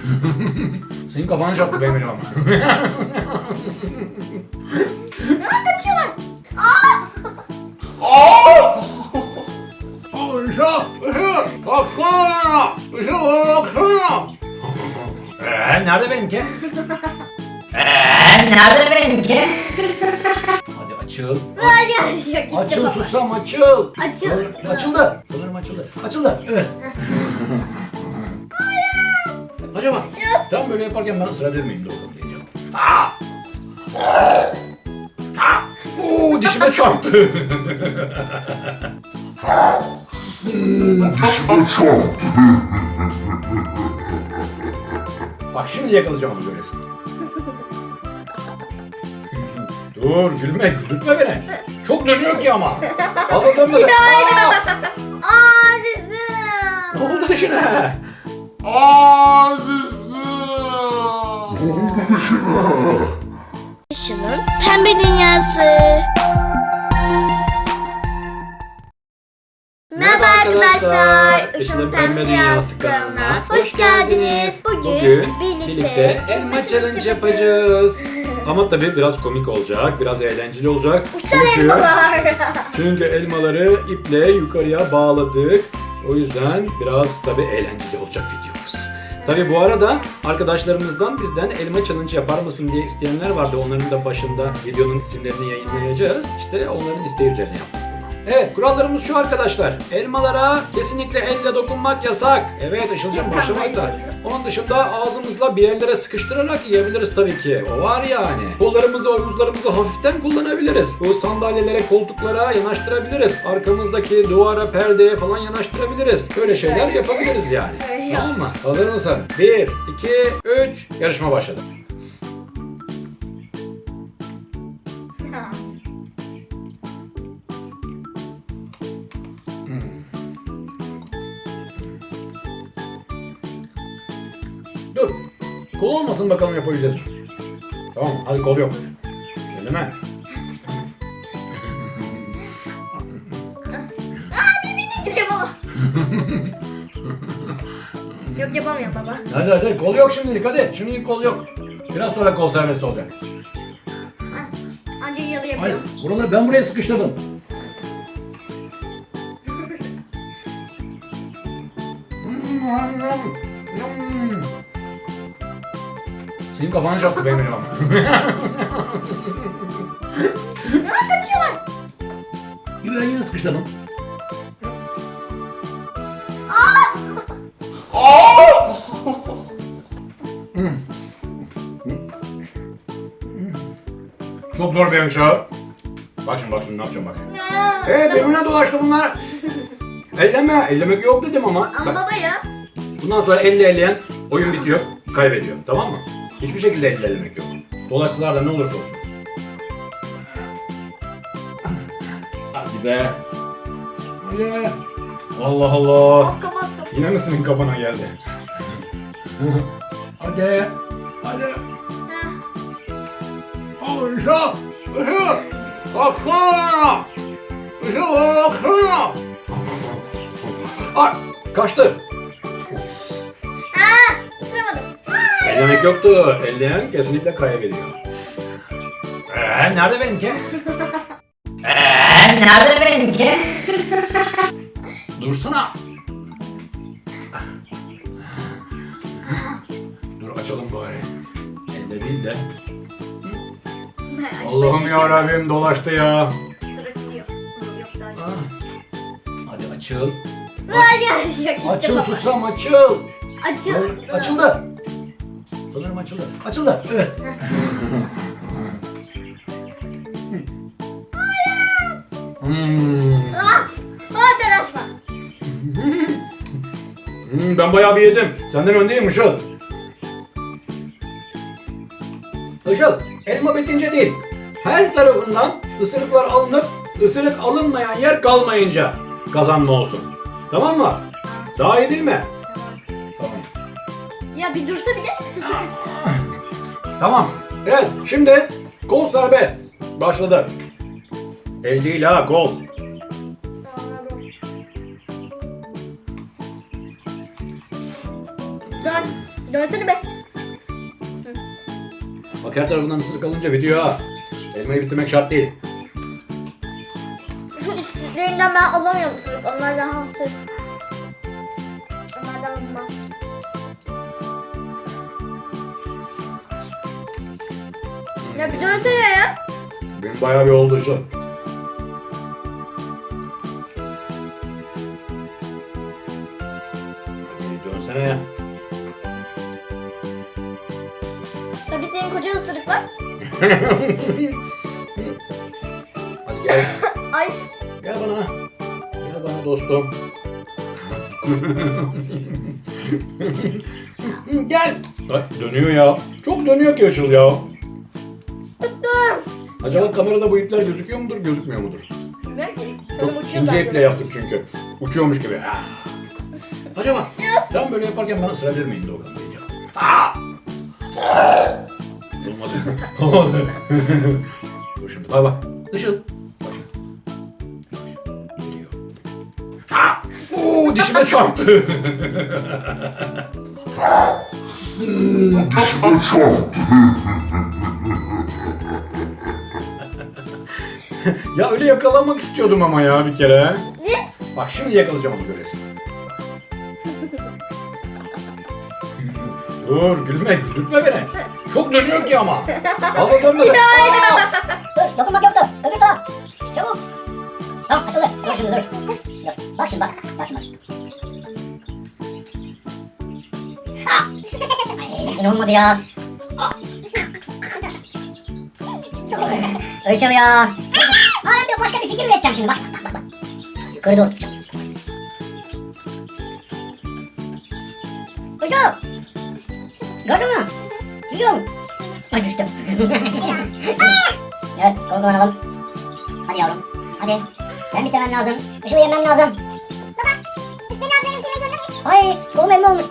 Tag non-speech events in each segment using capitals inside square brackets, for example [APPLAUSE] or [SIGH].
[LAUGHS] Senin kafanı çarptı benim elime. Aa, kaçıyorlar. Işık! Işık! Baksana! Işık baksana! Eee nerede benimki? Eee nerede benimki? Hadi açıl. Hayır. Ya, gitti Açıl baba. susam açıl. Açıl. Sanırım- Açıldı. Sanırım açıldı. Açıldı. Evet. Acaba tam böyle yaparken ben ısırabilir miyim doğru diyeceğim. Aa! Aa! Oo, dişime çarptı. Bak şimdi yakalayacağım onu göreceksin. Dur gülme, güldürtme beni. Çok dönüyor ki ama. Fazla dönme. Aa! Aa, dedim. Ne oldu dişine? Işıl'ın Pembe Dünyası. Merhaba arkadaşlar. Işıl'ın Pembe Dünyası kanalına hoş geldiniz. Bugün, Bugün birlikte, birlikte elma challenge yapacağız. Ama tabii biraz komik olacak, biraz eğlenceli olacak. Uçan Çünkü- elmalar. [LAUGHS] Çünkü elmaları iple yukarıya bağladık. O yüzden biraz tabii eğlenceli olacak videomuz. Tabii bu arada arkadaşlarımızdan bizden elma challenge yapar mısın diye isteyenler vardı. Onların da başında videonun isimlerini yayınlayacağız. İşte onların isteği üzerine yaptık. Evet kurallarımız şu arkadaşlar. Elmalara kesinlikle elle dokunmak yasak. Evet Işıl'cığım başlamakta. Onun dışında ağzımızla bir yerlere sıkıştırarak yiyebiliriz tabii ki. O var yani. Kollarımızı, omuzlarımızı hafiften kullanabiliriz. Bu sandalyelere, koltuklara yanaştırabiliriz. Arkamızdaki duvara, perdeye falan yanaştırabiliriz. Böyle şeyler yapabiliriz yani. Öyle Tamam mı? Hazır mısın? 1, 2, 3. Yarışma başladı. Olmasın bakalım yapabileceğiz? Tamam hadi kol yok. Değil mi? Gidiyor baba. Yok yapamıyorum baba. Hadi hadi kol yok şimdilik hadi. Şimdilik kol yok. Biraz sonra kol serbest olacak. Anca yalı Hayır. yapıyorum. Buraları ben buraya sıkıştırdım. [LAUGHS] Senin kafanı çarptı benim elime. Aa, kaçıyorlar. Ben yine sıkıştırdım. Çok zor bir yarışa. Bak şimdi bak şimdi ne yapacağım bak. Evet birbirine dolaştı bunlar. [LAUGHS] Elleme, ellemek yok dedim ama. Ama Bak, baba ya. bundan sonra elle elleyen oyun bitiyor, kaybediyor. Tamam mı? Hiçbir şekilde elle ellemek yok. Dolaşsalar da ne olursa olsun. Hadi be. Hadi. Allah Allah. Of kapattım. Yine mi senin kafana geldi? hadi. Hadi. Işıl. Işıl. Baksana. Işıl baksana. Ay kaçtı. Ellemek yoktu. Elleyen kesinlikle kaybediyor. Eee nerede benimki? Eee [LAUGHS] nerede benimki? Dursana. Dur açalım bari. Elde değil de. Allah'ım ya Rabbim dolaştı ya. Dur açılıyor. Hı, Yok daha Ah. açılıyor. Hadi açıl. Hayır. Ya, gitti Açıl baba. susam açıl. Açıl. Hayır, Açıldı. Sanırım açıldı. Açıldı. Evet. Hmm. Ah. Hmm, ben bayağı bir yedim. Senden öndeyim Işıl. Işıl, elma bitince değil. Her tarafından ısırıklar alınıp ısırık alınmayan yer kalmayınca kazanma olsun. Tamam mı? Daha iyi değil mi? Tamam. Ya bir dursa bir de. Tamam. Evet, şimdi kol serbest. Başladı. El değil ha, kol. Anladım. Dön. Dönsene be. Bak her tarafından ısırık alınca bitiyor ha. Elmayı bitirmek şart değil. Şu üstlerinden ben alamıyorum sırf. Onlardan hafif. Onlardan Ya bir dönsene ya. Benim bayağı bir oldu şu. Hadi dönsene ya. Tabii senin koca ısırıklar. [LAUGHS] Hadi gel. [LAUGHS] Ay. Gel bana. Gel bana dostum. [LAUGHS] Gel. Ay, dönüyor ya. Çok dönüyor ki Işıl ya. Acaba kamerada bu ipler gözüküyor mudur, gözükmüyor mudur? Bilmiyorum ki. Çok uçuyor ince zaten. iple yaptık çünkü. Uçuyormuş gibi. Ha. Acaba tam böyle yaparken bana ısırabilir miyim Doğukan deyince? Aa! Olmadı. [LAUGHS] Olmadı. Dur şimdi bay bay. Işıl. Bak şimdi. Geliyor. Ha! Oo, dişime çarptı. [LAUGHS] [LAUGHS] [LAUGHS] ya öyle yakalamak istiyordum ama ya bir kere. Bak şimdi yakalayacağım onu göresin. [LAUGHS] Dur gülme güldürtme beni. Çok dönüyor ki ama. Fazla [LAUGHS] dönme. Aa! Dur dokunmak yoktu. Öbür taraf. Çabuk. Tamam açıldı. Dur şimdi dur. Dur. Bak şimdi bak. Bak şimdi bak. Ay yine olmadı ya. Işıl ya. Fikir üreteceğim şimdi bak. Bak bak bak. Yukarı doğru tutacağım. Gördün mü? Işıl. Ay düştüm. [LAUGHS] evet kolu kullanalım. Hadi yavrum. Hadi. Ben bitirmem lazım. Işıl yemem lazım. Üstüne ablanın bitirmek zorunda mıyız? Ay kolum elma olmuş.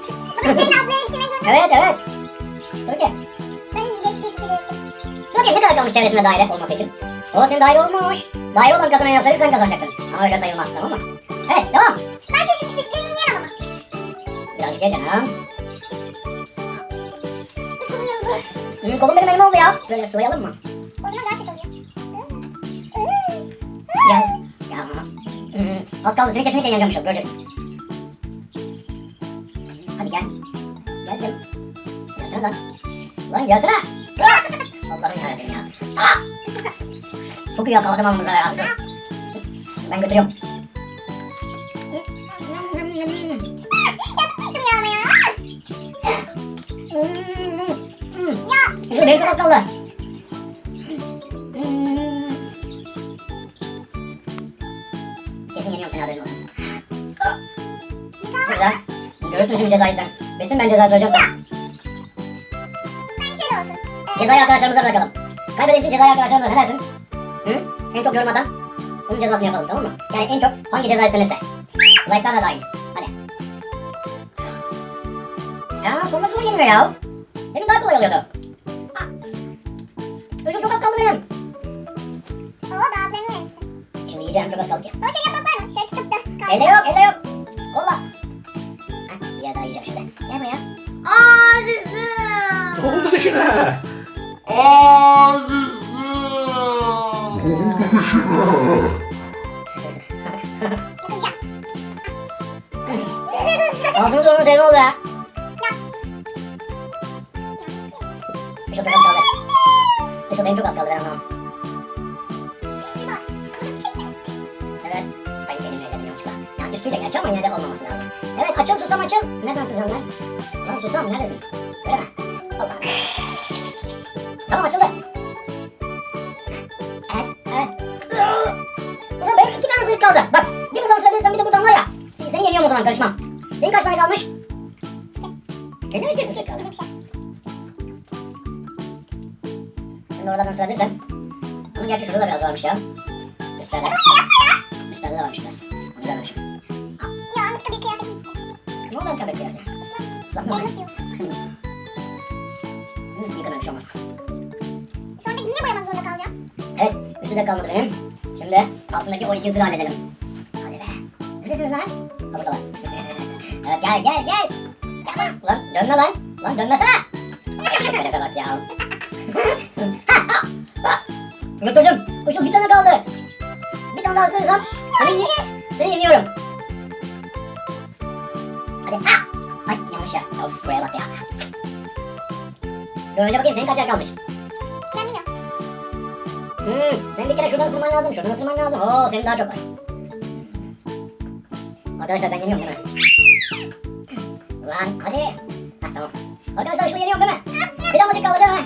Baba Hüseyin ablanın bitirmek zorunda evet evet. Dur ki. Benim geçmek bitiriyorum. Dur ki ne kadar kalmış çevresinde daire olması için. O senin daire olmuş. Daire olan kazanan yapsaydık sen kazanacaksın. Ama öyle sayılmaz tamam mı? Evet devam. Ben şu üstlerini yiyemem ama. Birazcık ye canım. Kolum. Hmm, kolum benim elma oldu ya. Şöyle sıvayalım mı? Zaman daha kötü oluyor. Gel. Bana. Hmm, az kaldı seni kesinlikle yeneceğim Işıl göreceksin. Hadi gel. Geldim. Gelsene lan. Lan gelsene. Allah'ım yarabbim ya. Ah! Çok iyi yakaladım ama burada ya. Ben götürüyorum. Yapmıştım ya ama ya. Ya. Benim çok kaldı. Kesin yeniyorum seni haberin olsun. Güzel. Görürsün şimdi cezayı sen. Besin ben cezayı söyleyeceğim sana. Ben şöyle olsun. Cezayı arkadaşlarımıza bırakalım. Kaybeden için cezayı arkadaşlarımıza ne dersin? En çok yorum atan onun cezasını yapalım tamam mı? Yani en çok hangi ceza istenirse. Like'lar da dahil. Hadi. Ya sonunda zor yeniyor ya. Demin daha kolay oluyordu. Çocuğum çok az kaldı benim. Oo yer misin? Şimdi yiyeceğim çok az kaldı ki. O şey yapmak var mı? Şöyle tutup da. kaldır. Elle yok elle yok. Kolla. Heh, bir yer daha yiyeceğim şimdi. Gel buraya. Aa dizim. Ne oldu dişine? Ağzını zorunu senin oldu ya. Çok az kaldı. Şey benim çok az kaldı ben anlamam. Evet. Ay elimle elledim yanlışlıkla. Yani üstüyle gerçi ama yine de olmaması lazım. Evet açıl susam açıl. Nereden açılacağım ben? Lan susam neredesin? Mi? Allah. Tamam açıldı. Zırh kaldı. Bak bir buradan ısırabilirsem bir de buradan var ya. Seni, seni yeniyorum o zaman karışmam. Senin kaç tane kalmış? Senin de mi bir kaldı? Şimdi oralardan ısırabilirsen. Ama gerçi şurada da biraz varmış ya. Üstlerde. Üstlerde de varmış biraz. Onu görmemişim. Ya Anıtkabir bir kıyafetim. Ne oldu kabul kıyafeti? Islatma mı? Boyası yok. [LAUGHS] Hı, Yıkanmış olmaz. Sonra niye boyamak zorunda kalacağım? Evet, üstü de kalmadı benim. Şimdi altındaki o iki zırhı halledelim. Hadi be. Neredesiniz lan? Ha buradalar. evet gel gel gel. Gel lan. Ulan dönme lan. Lan dönmesene. Hedefe bak ya. Götürdüm. Işıl bir tane kaldı. Bir tane daha ısırırsam seni, seni yeniyorum. Hadi ha. Ay yanlış ya. Of buraya bak ya. Dur önce bakayım senin kaç yer kalmış. Hmm, sen bir kere şuradan ısırman lazım, şuradan ısırman lazım. Oo, senin daha çok var. Arkadaşlar ben yeniyorum değil mi? Lan hadi. Hah tamam. Arkadaşlar Işıl'ı yeniyorum değil mi? Bir damlacık kaldı değil mi?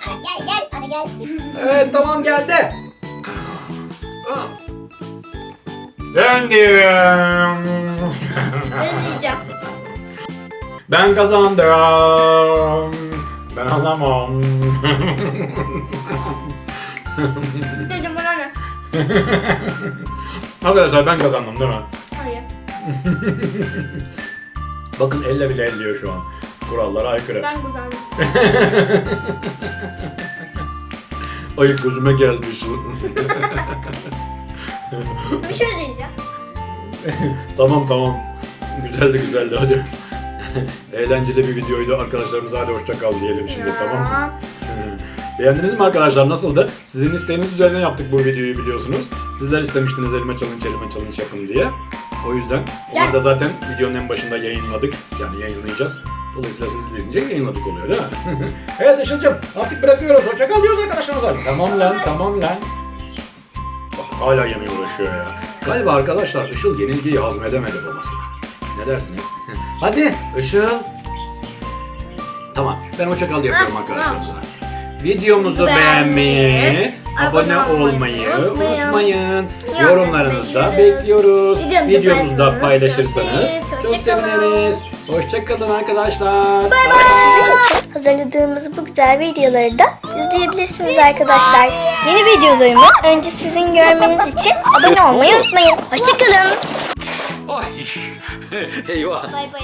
Hadi gel gel, hadi gel. Evet tamam geldi. Yendim. Ben yiyeceğim. Ben kazandım. Ben alamam. Dedim bana ne? [LAUGHS] Arkadaşlar ben kazandım değil mi? Hayır. [LAUGHS] Bakın elle bile elliyor şu an. Kurallara aykırı. Ben kazandım. [LAUGHS] Ay gözüme geldi şu. Bir şey diyeceğim. tamam tamam. Güzeldi güzeldi hadi. Eğlenceli bir videoydu. Arkadaşlarımıza hadi hoşça kal diyelim şimdi tamam mı? Beğendiniz mi arkadaşlar? Nasıldı? Sizin isteğiniz üzerine yaptık bu videoyu biliyorsunuz. Sizler istemiştiniz elime challenge elime challenge yapın diye. O yüzden onları da zaten videonun en başında yayınladık. Yani yayınlayacağız. Dolayısıyla siz izleyince yayınladık oluyor değil mi? [LAUGHS] evet Işıl'cım artık bırakıyoruz. Hoşça kal diyoruz arkadaşlarımıza. Tamam lan tamam lan. Bak hala yemeye uğraşıyor ya. Galiba arkadaşlar Işıl yenilgiyi hazmedemedi babasına. Ne dersiniz? [LAUGHS] Hadi Işıl. Tamam ben hoşça kal yapıyorum arkadaşlarımıza. Videomuzu Beğenmeyi, beğenmeyi, abone olmayı unutmayın. Yorum Yorumlarınızda bekliyoruz. Videomuzda paylaşırsanız çok seviniriz. Hoşçakalın arkadaşlar. Sizin için hazırladığımız bu güzel videoları da izleyebilirsiniz arkadaşlar. Yeni videolarımı önce sizin görmeniz için abone olmayı unutmayın. Hoşçakalın. Ay. Eyvah. Bay bay.